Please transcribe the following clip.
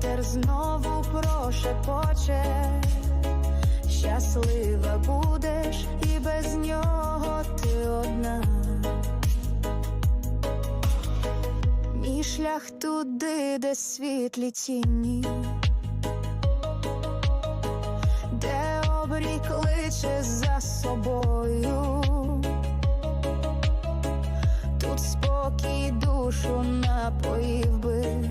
вітер знову прошепоче Щаслива будеш, і без нього ти одна. Мій шлях туди, де світлі тіні, де обрій кличе за собою, тут спокій душу напоїв би.